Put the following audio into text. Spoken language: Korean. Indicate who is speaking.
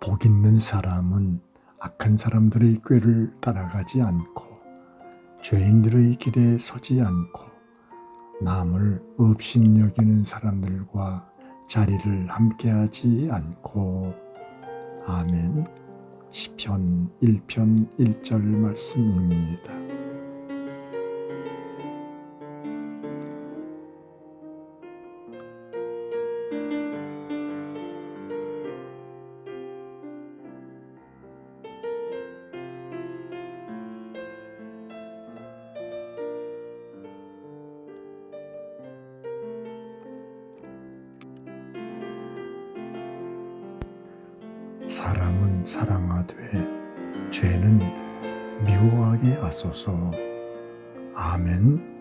Speaker 1: 복 있는 사람은 악한 사람들의 꾀를 따라가지 않고 죄인들의 길에 서지 않고 남을 업신여기는 사람들과 자리를 함께하지 않고 아멘 시편 1편 1절 말씀입니다. 사람은 사랑하되 죄는 미워하게 하소서. 아멘.